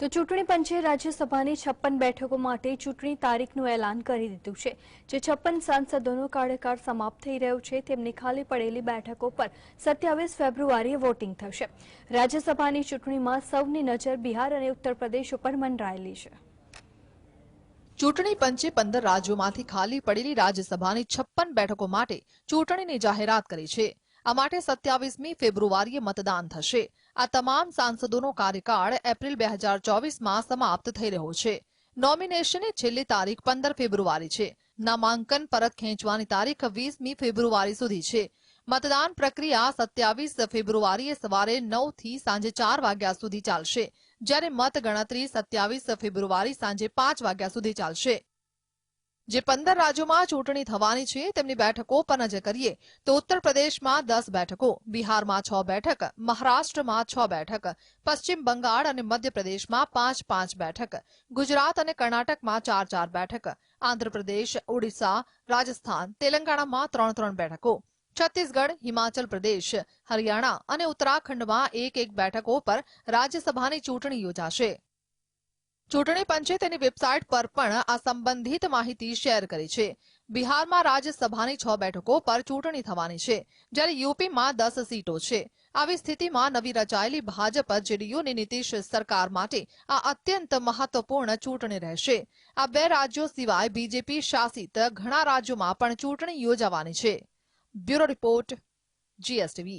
તો ચૂંટણી પંચે રાજ્યસભાની છપ્પન બેઠકો માટે ચૂંટણી તારીખનું એલાન કરી દીધું છે. જે છપ્પન સાંસદોનો કાર્યકાળ સમાપ્ત થઈ રહ્યો છે, તેમની ખાલી પડેલી બેઠકો પર સત્યાવીસ ફેબ્રુઆરીએ વોટિંગ થશે. રાજ્યસભાની ચૂંટણીમાં સૌની નજર બિહાર અને ઉત્તર પ્રદેશ ઉપર મંડરાયેલી છે. ચૂંટણી પંચે પંદર રાજ્યોમાંથી ખાલી પડેલી રાજ્યસભાની છપ્પન બેઠકો માટે ચૂંટણીની જાહેરાત કરી છે. આ માટે સત્યાવીસમી ફેબ્રુઆરીએ મતદાન થશે. આ તમામ સાંસદોનો કાર્યકાળ એપ્રિલ બે હજાર ચોવીસમાં સમાપ્ત થઈ રહ્યો છે. નોમિનેશનની છેલ્લી તારીખ પંદર ફેબ્રુઆરી છે. નામાંકન પરત ખેંચવાની તારીખ વીસમી ફેબ્રુઆરી સુધી છે. મતદાન પ્રક્રિયા સત્યાવીસ ફેબ્રુઆરીએ સવારે નવથી સાંજે ચાર વાગ્યા સુધી ચાલશે, જ્યારે મતગણતરી સત્યાવીસ ફેબ્રુઆરી સાંજે પાંચ વાગ્યા સુધી ચાલશે. જે પંદર રાજ્યોમાં ચૂંટણી થવાની છે, તેમની બેઠકો પર નજર કરીએ. તો ઉત્તર પ્રદેશમાં દસ બેઠકો, બિહારમાં છ બેઠક, મહારાષ્ટ્રમાં છ બેઠક, પશ્ચિમ બંગાળ અને મધ્યપ્રદેશમાં પાંચ પાંચ બેઠક, ગુજરાત અને કર્ણાટકમાં ચાર ચાર બેઠક, આંધ્રપ્રદેશ, ઓડિશા, રાજસ્થાન, તેલંગાણામાં ત્રણ ત્રણ બેઠકો, છત્તીસગઢ, હિમાચલ પ્રદેશ, હરિયાણા અને ઉત્તરાખંડમાં એક એક બેઠકો પર રાજ્યસભાની ચૂંટણી યોજાશે. ચૂંટણી પંચે તેની વેબસાઇટ પર પણ આ સંબંધિત માહિતી શેર કરી છે. બિહારમાં રાજ્યસભાની છ બેઠકો પર ચૂંટણી થવાની છે, જ્યારે યુપીમાં દસ સીટો છે. આવી સ્થિતિમાં નવી રચાયેલી ભાજપ જેડીયુની નીતિશ સરકાર માટે આ અત્યંત મહત્વપૂર્ણ ચૂંટણી રહેશે. આ બે રાજ્યો સિવાય બીજેપી શાસિત ઘણા રાજ્યોમાં પણ ચૂંટણી યોજાવાની છે. Bureau report, GSTV.